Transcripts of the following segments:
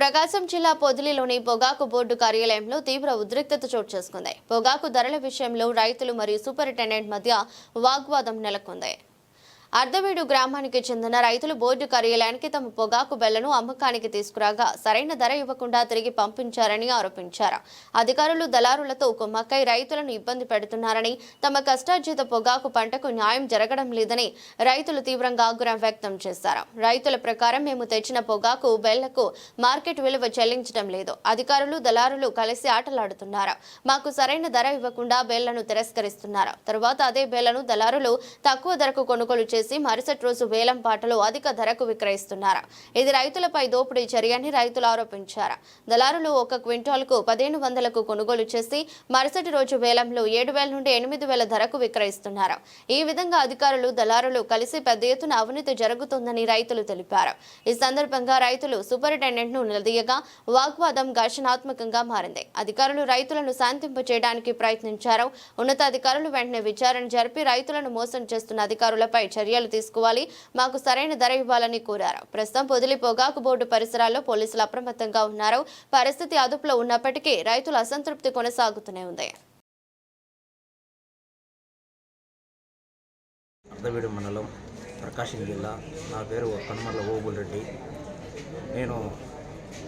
ప్రకాశం జిల్లా పొదిలిలోని పొగాకు బోర్డు కార్యాలయంలో తీవ్ర ఉద్రిక్తత చోటు చేసుకుంది. పొగాకు ధరల విషయంలో రైతులు మరియు సూపరింటెండెంట్ మధ్య వాగ్వాదం నెలకొంది. అర్ధవీడు గ్రామానికి చెందిన రైతులు బోర్డు కార్యాలయానికి తమ పొగాకు బెల్లను అమ్మకానికి తీసుకురాగా సరైన ధర ఇవ్వకుండా తిరిగి పంపించారని ఆరోపించారు. అధికారులు దళారులతో కుమ్మక్కై రైతులను ఇబ్బంది పెడుతున్నారని తమ కష్టార్జిత పొగాకు పంటకు న్యాయం జరగడం లేదని రైతులు తీవ్రంగా ఆగ్రహం వ్యక్తం చేశారు. రైతుల ప్రకారం మేము తెచ్చిన పొగాకు బెల్లకు మార్కెట్ విలువ చెల్లించడం లేదు. అధికారులు దళారులు కలిసి ఆటలాడుతున్నారు. మాకు సరైన ధర ఇవ్వకుండా బెల్లను తిరస్కరిస్తున్నారు. తరువాత అదే బెల్లను దళారులు తక్కువ ధరకు కొనుగోలు చేసి మరుసటి రోజు వేలం పాటలు అధిక ధరకు విక్రయిస్తున్నారు. ఇది రైతులపై దోపిడీ చర్య అని రైతులు ఆరోపించారు. దళారులు ఒక క్వింటాల్కు పదిహేను వందలకు కొనుగోలు చేసి మరుసటి రోజు వేలంలో ఏడు వేల నుండి ఎనిమిది వేల ధరకు విక్రయిస్తున్నారు. ఈ విధంగా అధికారులు దళారులు కలిసి పెద్ద ఎత్తున అవినీతి జరుగుతుందని రైతులు తెలిపారు. ఈ సందర్భంగా రైతులు సూపరింటెండెంట్ను నిలదీయగా వాగ్వాదం ఘర్షణాత్మకంగా మారింది. అధికారులు రైతులను శాంతింప చేయడానికి ప్రయత్నించారు. ఉన్నతాధికారులు వెంటనే విచారణ జరిపి రైతులను మోసం చేస్తున్న అధికారులపై చర్యలు తీసుకోవాలి. మాకు సరైన ధర ఇవ్వాలని కోరారు. ప్రస్తుతం పొదిలి పొగాకు బోర్డు పరిసరాల్లో పోలీసులు అప్రమత్తంగా ఉన్నారు. పరిస్థితి అదుపులో ఉన్నప్పటికీ రైతుల అసంతృప్తి కొనసాగుతూనే ఉంది. అర్ధవీడు మండలం ప్రకాశం జిల్లా. నా పేరు కనుమర్ల ఓబుల్ రెడ్డి. నేను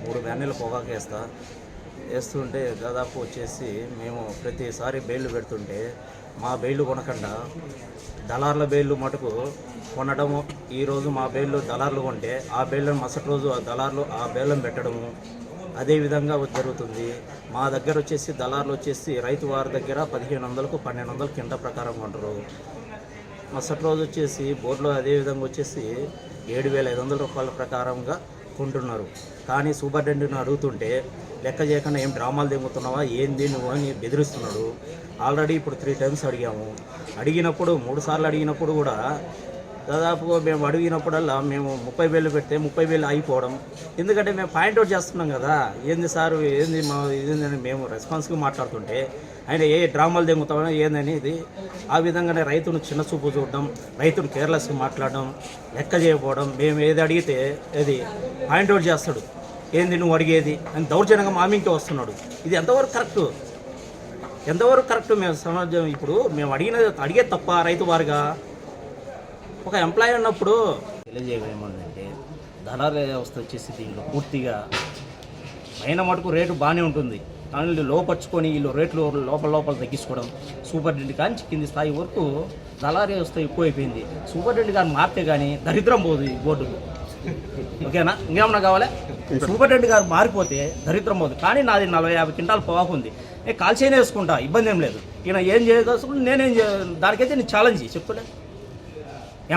మూడు వ్యాన్లు పొగాకు వేస్తా. వేస్తుంటే దాదాపు వచ్చేసి మేము ప్రతిసారి బెయిల్ పెడుతుంటే మా బెయిల్ కొనకుండా. దళార్ల బెయిల్ మటుకు కొనడము. ఈరోజు మా బెయిల్ దళార్లు కొంటే ఆ బెయిల్ని మరుసటి రోజు ఆ దళార్లు ఆ బెయిల్ని పెట్టడము. అదే విధంగా జరుగుతుంది. మా దగ్గర వచ్చేసి దళార్లు వచ్చేసి రైతు వారి దగ్గర పదిహేను వందలకు పన్నెండు వందలు కింద ప్రకారం కొంటారు. మరుసటి రోజు వచ్చేసి బోర్డులో అదే విధంగా వచ్చేసి ఏడు వేల ఐదు వందల రూపాయల ప్రకారంగా కొంటున్నారు కానీ సూపరింటెండెంట్ని అడుగుతుంటే లెక్క చేయకుండా ఏం డ్రామాలు దిగుతున్నావా ఏంది నువ్వు? అని బెదిరిస్తున్నాడు. ఆల్రెడీ ఇప్పుడు త్రీ టైమ్స్ అడిగాము. అడిగినప్పుడు మూడు సార్లు అడిగినప్పుడు కూడా దాదాపుగా మేము అడిగినప్పుడల్లా మేము ముప్పై వేలు పెడితే ముప్పై వేలు అయిపోవడం. ఎందుకంటే మేము పాయింట్ అవుట్ చేస్తున్నాం కదా. ఏంది సార్ ఏంది మా ఇదేందని మేము రెస్పాన్స్గా మాట్లాడుతుంటే ఆయన ఏ డ్రామాలు దెంగుతామో ఏందని ఇది ఆ విధంగానే రైతును చిన్న చూపు చూడడం రైతును కేర్లెస్గా మాట్లాడడం లెక్క చేయకపోవడం మేము ఏది అడిగితే అది పాయింట్ అవుట్ చేస్తాడు. ఏంది నువ్వు అడిగేది అని దౌర్జన్యంగా మా వస్తున్నాడు. ఇది ఎంతవరకు కరెక్ట్? ఎంతవరకు కరెక్ట్? మేము సమాజం ఇప్పుడు మేము అడిగిన అడిగే తప్ప రైతు వారుగా ఒక ఎంప్లాయీ ఉన్నప్పుడు తెలియజేయమేమంటే ధనాల వ్యవస్థ వచ్చేసి దీంట్లో పూర్తిగా పైన మటుకు రేటు బాగానే ఉంటుంది. కానీ లోపరుచుకొని వీళ్ళు రేట్లు లోపల లోపల తగ్గించుకోవడం సూపరింటెండెంట్ కానీ కింది స్థాయి వరకు దళారీ వ్యవస్థ ఎక్కువైపోయింది. సూపరింటెండెంట్ గారు మారితే కానీ దరిద్రం పోదు ఈ బోర్డుకు ఓకేనా? ఇంకేమన్నా కావాలా? సూపరింటెండెంట్ గారు మారిపోతే దరిద్రం పోదు. కానీ నాది నలభై యాభై క్వింటాలు పోవాకు ఉంది. నేను కాల్చేనే వేసుకుంటా ఇబ్బంది ఏం లేదు. ఈయన ఏం చేయదలుచుకుంటే నేనేం దానికైతే నేను ఛాలెంజ్ చెప్తులే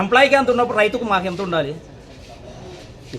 ఎంప్లాయీకి ఎంత ఉన్నప్పుడు రైతుకు మాకు ఎంత ఉండాలి?